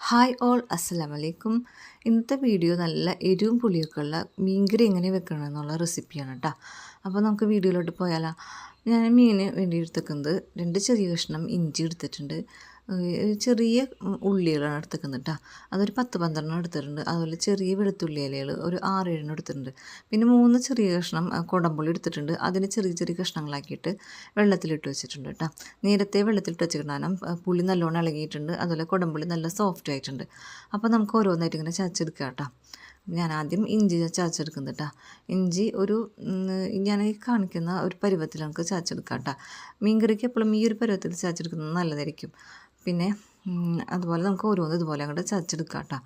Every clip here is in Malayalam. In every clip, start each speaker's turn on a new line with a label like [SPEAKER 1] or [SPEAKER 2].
[SPEAKER 1] ഹായ് ഓൾ അസ്സലാം വലൈക്കും ഇന്നത്തെ വീഡിയോ നല്ല എരിവും പുളിയൊക്കെ ഉള്ള മീൻകറി എങ്ങനെ വെക്കണം എന്നുള്ള റെസിപ്പിയാണ് കേട്ടോ. അപ്പോൾ നമുക്ക് വീഡിയോയിലോട്ട് പോയാലോ. ഞാൻ മീന് വേണ്ടി എടുത്തേക്കുന്നത് രണ്ട് ചെറിയ കഷ്ണം ഇഞ്ചി എടുത്തിട്ടുണ്ട്. ചെറിയ ഉള്ളികളാണ് എടുത്തേക്കുന്നത് കേട്ടോ അതൊരു പത്ത് പന്ത്രണ്ടെണ്ണം എടുത്തിട്ടുണ്ട്. അതുപോലെ ചെറിയ വെളുത്തുള്ളി ഇലകൾ ഒരു ആറേഴെണ്ണം എടുത്തിട്ടുണ്ട്. പിന്നെ മൂന്ന് ചെറിയ കഷ്ണം കുടമ്പുള്ളി എടുത്തിട്ടുണ്ട്. അതിന് ചെറിയ ചെറിയ കഷ്ണങ്ങളാക്കിയിട്ട് വെള്ളത്തിലിട്ട് വെച്ചിട്ടുണ്ട് കേട്ടോ നേരത്തെ വെള്ളത്തിലിട്ട് വെച്ചിട്ടുണ്ടാകും പുളി നല്ലോണം ഇളകിയിട്ടുണ്ട്. അതുപോലെ കുടംപുളി നല്ല സോഫ്റ്റ് ആയിട്ടുണ്ട്. അപ്പോൾ നമുക്ക് ഓരോന്നായിട്ട് ഇങ്ങനെ ചതച്ചെടുക്കാം കേട്ടോ ഞാൻ ആദ്യം ഇഞ്ചി ചതച്ചെടുക്കുന്നത് കേട്ടോ ഇഞ്ചി ഒരു ഞാൻ ഈ കാണിക്കുന്ന ഒരു പരുവത്തിൽ നമുക്ക് ചതച്ചെടുക്കാം കേട്ടോ മീൻകറിക്ക് എപ്പോഴും ഈ ഒരു പരുവത്തിൽ ചതച്ചെടുക്കുന്നത് നല്ലതായിരിക്കും. പിന്നെ അതുപോലെ നമുക്ക് ഓരോന്ന് ഇതുപോലെ അങ്ങോട്ട് ചതച്ചെടുക്കാം കേട്ടോ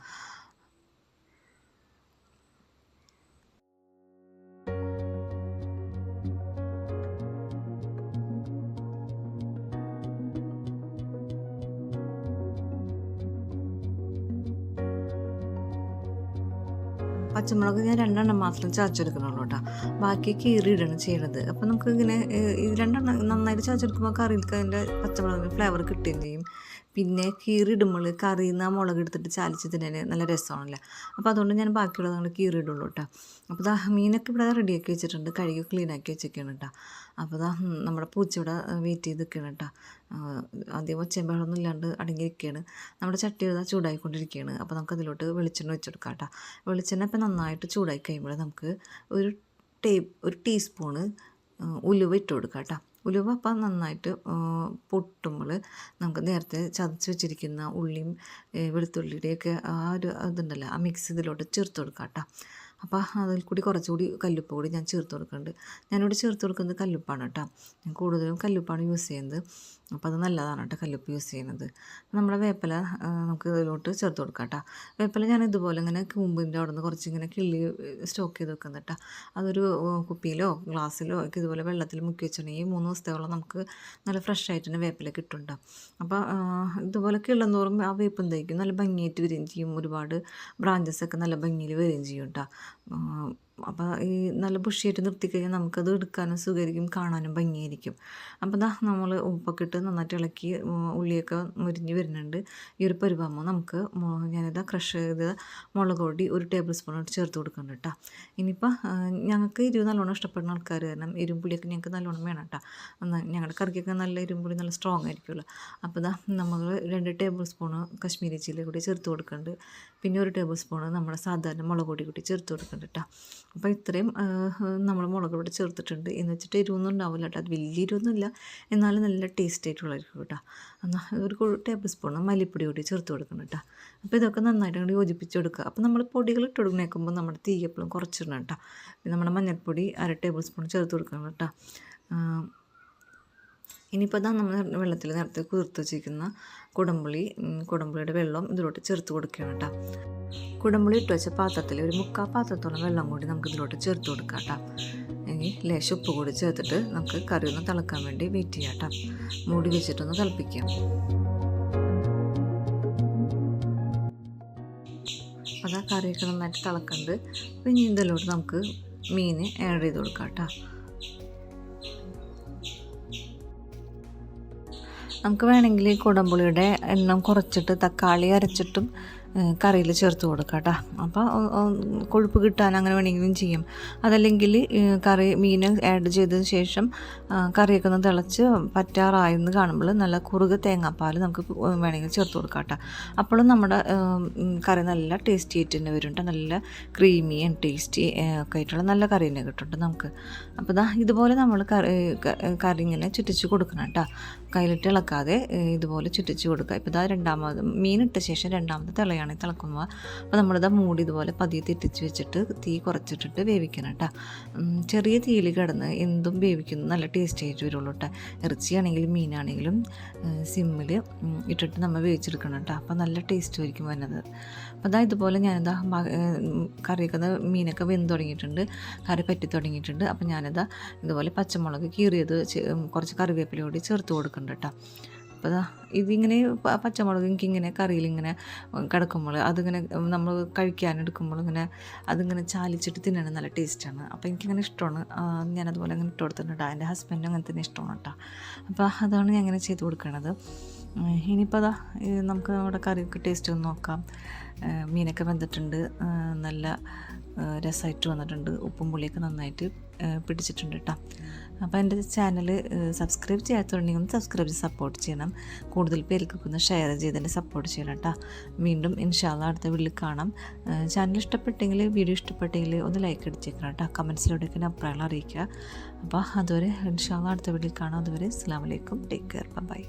[SPEAKER 1] പച്ചമുളക് ഞാൻ രണ്ടെണ്ണം മാത്രം ചതച്ചെടുക്കണുള്ളൂ കേട്ടോ. ബാക്കി കീറിയിടാണ് ചെയ്യണത്. അപ്പോൾ നമുക്ക് ഇങ്ങനെ രണ്ടെണ്ണം നന്നായിട്ട് ചതച്ചെടുക്കുമ്പോൾ കറിയിൽക്ക് അതിന്റെ പച്ചമുളകിന്റെ ഫ്ലേവർ കിട്ടുകയും ചെയ്യും. പിന്നെ കീറിയിടുമ്പോൾ കറിയിൽ നിന്ന് ആ മുളക് എടുത്തിട്ട് ചാലിച്ച് നല്ല രസമാണല്ലോ? അപ്പോൾ അതുകൊണ്ട് ഞാൻ ബാക്കിയുള്ളത് നമ്മൾ കീറിയിടുള്ളൂ കേട്ടോ അപ്പോൾ ദാ മീനൊക്കെ ഇവിടെ റെഡിയാക്കി വെച്ചിട്ടുണ്ട്. കഴുകി ക്ലീനാക്കി വെച്ചേക്കാണ് കേട്ടോ അപ്പോൾ ദാ നമ്മുടെ പൂച്ച ഇവിടെ വെയിറ്റ് ചെയ്ത് നിൽക്കുകയാണ് കേട്ടോ ആദ്യം ഒച്ചയും ബഹളമൊന്നും ഇല്ലാണ്ട് അടങ്ങിയിരിക്കുകയാണ് നമ്മുടെ ചട്ടി ഇതാ ചൂടായിക്കൊണ്ടിരിക്കുകയാണ് അപ്പോൾ നമുക്ക് അതിലോട്ട് വെളിച്ചെണ്ണ വെച്ചെടുക്കാം കേട്ടോ വെളിച്ചെണ്ണ ഇപ്പം നന്നായിട്ട് ചൂടായി കഴിയുമ്പോൾ നമുക്ക് ഒരു ടേ ഒരു ടീസ്പൂണ് ഉലുവ ഇട്ട് കൊടുക്കാം കേട്ടോ ഉലുവ അപ്പം നന്നായിട്ട് പൊട്ടുമ്പോൾ നമുക്ക് നേരത്തെ ചതച്ച് വെച്ചിരിക്കുന്ന ഉള്ളിയും വെളുത്തുള്ളിയുടെയൊക്കെ ആ ഒരു ഇതുണ്ടല്ലോ ആ മിക്സ് ഇതിലോട്ട് ചേർത്ത് കൊടുക്കാം കേട്ടോ അപ്പോൾ അതിൽ കൂടി കുറച്ചുകൂടി കല്ലുപ്പ് കൂടി ഞാൻ ചേർത്ത് കൊടുക്കുന്നുണ്ട്. ഞാനിവിടെ ചേർത്ത് കൊടുക്കുന്നത് കല്ലുപ്പാണ് കേട്ടോ. ഞാൻ കൂടുതലും കല്ലുപ്പാണ് യൂസ് ചെയ്യുന്നത്. അപ്പോൾ അത് നല്ലതാണ് കേട്ടോ കല്ലുപ്പ് യൂസ് ചെയ്യുന്നത്. നമ്മുടെ വേപ്പില നമുക്ക് ഇതിലോട്ട് ചേർത്ത് കൊടുക്കാം കേട്ടോ. വേപ്പില ഞാൻ ഇതുപോലെ ഇങ്ങനെ കൂമ്പിന്റെ അവിടെ നിന്ന് കുറച്ച് ഇങ്ങനെ കിള്ളി സ്റ്റോക്ക് ചെയ്ത് വെക്കുന്നത് കേട്ടോ. അതൊരു കുപ്പിയിലോ ഗ്ലാസ്സിലോ ഒക്കെ ഇതുപോലെ വെള്ളത്തിൽ മുക്കി വെച്ചിട്ടുണ്ടെങ്കിൽ മൂന്ന് ദിവസത്തോളം നമുക്ക് നല്ല ഫ്രഷ് ആയിട്ട് തന്നെ വേപ്പില കിട്ടുന്നുണ്ട് അപ്പോൾ ഇതുപോലെ കിള്ളുന്നോറും ആ വേപ്പ് എന്തായിരിക്കും നല്ല ഭംഗിയായിട്ട് വരികയും ചെയ്യും. ഒരുപാട് ബ്രാഞ്ചസ് ഒക്കെ നല്ല ഭംഗിയിൽ വരികയും ചെയ്യും കേട്ടോ. 嗯 അപ്പോൾ ഈ നല്ല ബുഷിയായിട്ട് നിർത്തിക്കഴിഞ്ഞാൽ നമുക്കത് എടുക്കാനും സുഖമായിരിക്കും കാണാനും ഭംഗിയായിരിക്കും. അപ്പോൾ ദാ നമ്മൾ ഉപ്പൊക്കെ ഇട്ട് നന്നായിട്ട് ഇളക്കി ഉള്ളിയൊക്കെ മുരിഞ്ഞ് വരുന്നുണ്ട്. ഈ ഒരു പരുവാകുമ്പോൾ നമുക്ക് ഞാനിതാ ക്രഷ് ചെയ്ത് മുളക് പൊടി ഒരു ടേബിൾ സ്പൂൺ ഇട്ട് ചേർത്ത് കൊടുക്കുന്നുണ്ട് കേട്ടോ ഇനിയിപ്പോൾ ഞങ്ങൾക്ക് എരിവ് നല്ലോണം ഇഷ്ടപ്പെടുന്ന ആൾക്കാർ കാരണം എരുമ്പുളിയൊക്കെ ഞങ്ങൾക്ക് നല്ലോണം വേണം കേട്ടോ ഞങ്ങളുടെ കറിക്കൊക്കെ നല്ല എരുമ്പുളി നല്ല സ്ട്രോങ് ആയിരിക്കുമല്ലോ അപ്പോൾ ദാ നമ്മൾ രണ്ട് ടേബിൾ സ്പൂണ് കശ്മീരി ചില്ലി കൂടി ചേർത്ത് കൊടുക്കുന്നുണ്ട് പിന്നെ ഒരു ടേബിൾ സ്പൂണ് നമ്മുടെ സാധാരണ മുളക് പൊടി കൂടി ചേർത്ത് കൊടുക്കുന്നുണ്ട് കേട്ടോ അപ്പോൾ ഇത്രയും നമ്മൾ മുളക് പൊടി ചേർത്തിട്ടുണ്ട്. എന്ന് വെച്ചിട്ട് എരിവൊന്നും ഉണ്ടാവില്ല കേട്ടോ. അത് വലിയ എരിവൊന്നുമില്ല. എന്നാലും നല്ല ടേസ്റ്റ് ആയിട്ടുള്ളതായിരിക്കും കേട്ടോ. എന്നാൽ ഒരു ടേബിൾ സ്പൂൺ മല്ലിപ്പൊടി കൂടി ചേർത്ത് കൊടുക്കണം കേട്ടോ. അപ്പോൾ ഇതൊക്കെ നന്നായിട്ട് അങ്ങോട്ട് യോജിപ്പിച്ച് കൊടുക്കുക. അപ്പോൾ നമ്മൾ പൊടികൾ ഇട്ട് കൊടുക്കുന്നേക്കുമ്പോൾ നമ്മുടെ തീ എപ്പോഴും കുറച്ചിടണം കേട്ടോ. നമ്മുടെ മഞ്ഞൾപ്പൊടി അര ടേബിൾ സ്പൂൺ ചേർത്ത് കൊടുക്കണം കേട്ടോ. ഇനിയിപ്പോൾ അതാ നമ്മൾ വെള്ളത്തിൽ നേരത്തെ കുതിർത്ത് വെച്ചിരിക്കുന്ന കുടംപുളി കുടമ്പുളിയുടെ വെള്ളം ഇതിലോട്ട് ചേർത്ത് കൊടുക്കുകയാണ് കേട്ടോ. കുടംപുളി ഇട്ട് വെച്ച പാത്രത്തിൽ ഒരു മുക്കാൽ പാത്രത്തോളം വെള്ളം കൂടി നമുക്ക് ഇതിലോട്ട് ചേർത്ത് കൊടുക്കാം കേട്ടോ. ഇനി ലേശം ഉപ്പ് കൂടി ചേർത്തിട്ട് നമുക്ക് കറി ഒന്ന് തിളക്കാൻ വേണ്ടി വെയിറ്റ് ചെയ്യാം കേട്ടോ. മൂടി വെച്ചിട്ടൊന്ന് തിളപ്പിക്കാം. അതാ കറിയൊക്കെ നന്നായിട്ട് തിളക്കുന്നുണ്ട് പിന്നെ ഇതിലോട്ട് നമുക്ക് മീൻ ആഡ് ചെയ്ത് കൊടുക്കാം കേട്ടോ. നമുക്ക് വേണമെങ്കിൽ കുടമ്പുളിയുടെ എണ്ണം കുറച്ചിട്ട് തക്കാളി അരച്ചിട്ടും കറിയിൽ ചേർത്ത് കൊടുക്കാം കേട്ടോ. അപ്പോൾ കൊഴുപ്പ് കിട്ടാൻ അങ്ങനെ വേണമെങ്കിലും ചെയ്യും. അതല്ലെങ്കിൽ കറി മീൻ ആഡ് ചെയ്തതിന് ശേഷം കറിയൊക്കെ ഒന്ന് തിളച്ച് പറ്റാറായെന്ന് കാണുമ്പോൾ നല്ല കുറുക തേങ്ങാപ്പാൽ നമുക്ക് വേണമെങ്കിൽ ചേർത്ത് കൊടുക്കാം കേട്ടോ. അപ്പോഴും നമ്മുടെ കറി നല്ല ടേസ്റ്റി ആയിട്ട് തന്നെ വരും കേട്ടോ. നല്ല ക്രീമി ആൻഡ് ടേസ്റ്റി ഒക്കെ ആയിട്ടുള്ള നല്ല കറി തന്നെ കിട്ടുന്നുണ്ട് നമുക്ക്. അപ്പോൾ ഇതാ ഇതുപോലെ നമ്മൾ കറി കറി ഇങ്ങനെ ചുറ്റിച്ച് കൊടുക്കണം കേട്ടോ. കയ്യിലിട്ട് ഇളക്കാതെ ഇതുപോലെ ചുറ്റിച്ച് കൊടുക്കുക. ഇപ്പോൾ ഇതാ രണ്ടാമത് മീനിട്ട ശേഷം രണ്ടാമത്തെ തിളയാണ് തിളക്കുമ്പോൾ. അപ്പോൾ നമ്മളിതാ മൂടി ഇതുപോലെ പതിയെ തെറ്റിച്ച് വെച്ചിട്ട് തീ കുറച്ചിട്ടിട്ട് വേവിക്കണം കേട്ടോ. ചെറിയ തീയിൽ കിടന്ന് എന്തും വേവിക്കുന്നത് നല്ല ടേസ്റ്റ് ആയിട്ട് വരുള്ളൂ കേട്ടോ. ഇറച്ചിയാണെങ്കിലും മീനാണെങ്കിലും സിമ്മിൽ ഇട്ടിട്ട് നമ്മൾ വേവിച്ചെടുക്കണം കേട്ടോ. അപ്പോൾ നല്ല ടേസ്റ്റ് ആയിരിക്കും വരുന്നത്. അപ്പോൾ അതാ ഇതുപോലെ ഞാനിതാ കറിയൊക്കെ മീനൊക്കെ വെന്ത് തുടങ്ങിയിട്ടുണ്ട്. കറി പറ്റി തുടങ്ങിയിട്ടുണ്ട്. അപ്പോൾ ഞാനിതാ ഇതുപോലെ പച്ചമുളക് കീറിയത് കുറച്ച് കറിവേപ്പില ചേർത്ത് ചേർത്ത് കൊടുക്കുന്നുണ്ട് കേട്ടോ അപ്പോൾ ഇതിങ്ങനെ പച്ചമുളക് എനിക്ക് ഇങ്ങനെ എനിക്കിങ്ങനെ കറിയിലിങ്ങനെ കിടക്കുമ്പോൾ അതിങ്ങനെ നമ്മൾ കഴിക്കാൻ എടുക്കുമ്പോൾ ഇങ്ങനെ അതിങ്ങനെ ചാലിച്ചിട്ട് തിന്നണം നല്ല ടേസ്റ്റാണ്. അപ്പോൾ എനിക്കിങ്ങനെ ഇഷ്ടമാണ്. ഞാനതുപോലെ അങ്ങനെ ഇട്ട് കൊടുത്തിട്ടുണ്ട്. എന്റെ ഹസ്ബൻഡും അങ്ങനെ തന്നെ ഇഷ്ടമാണ് കേട്ടോ അപ്പോൾ അതാണ് ഞാൻ അങ്ങനെ ചെയ്ത് കൊടുക്കണത്. ഇനിയിപ്പോൾ അതാ നമുക്ക് നമ്മുടെ കറിയൊക്കെ ടേസ്റ്റ് ഒന്ന് നോക്കാം. മീനൊക്കെ വെന്തിട്ടുണ്ട്. നല്ല രസമായിട്ട് വന്നിട്ടുണ്ട്. ഉപ്പും പുളിയൊക്കെ നന്നായിട്ട്. പിടിച്ചിട്ടുണ്ട് കേട്ടോ അപ്പോൾ എന്റെ ചാനൽ സബ്സ്ക്രൈബ് ചെയ്യാത്തതുണ്ടെങ്കിൽ ഒന്ന് സബ്സ്ക്രൈബ് ചെയ്ത് സപ്പോർട്ട് ചെയ്യണം. കൂടുതൽ പേർക്കൊക്കെ ഒന്ന് ഷെയർ ചെയ്ത് സപ്പോർട്ട് ചെയ്യണം കേട്ടോ വീണ്ടും ഇൻഷാല്ല അടുത്ത വീട്ടിൽ കാണാം. ചാനൽ ഇഷ്ടപ്പെട്ടെങ്കിൽ വീഡിയോ ഇഷ്ടപ്പെട്ടെങ്കിൽ ഒന്ന് ലൈക്ക് അടിച്ചേക്കണം കേട്ടോ കമൻസിലൂടെയൊക്കെ അഭിപ്രായങ്ങൾ അറിയിക്കുക. അപ്പോൾ അതുവരെ ഇൻഷാല്ല അടുത്ത വീട്ടിൽ കാണാം. അതുവരെ അസ്സാം വലൈക്കും ടേക്ക് കെയർ ബൈ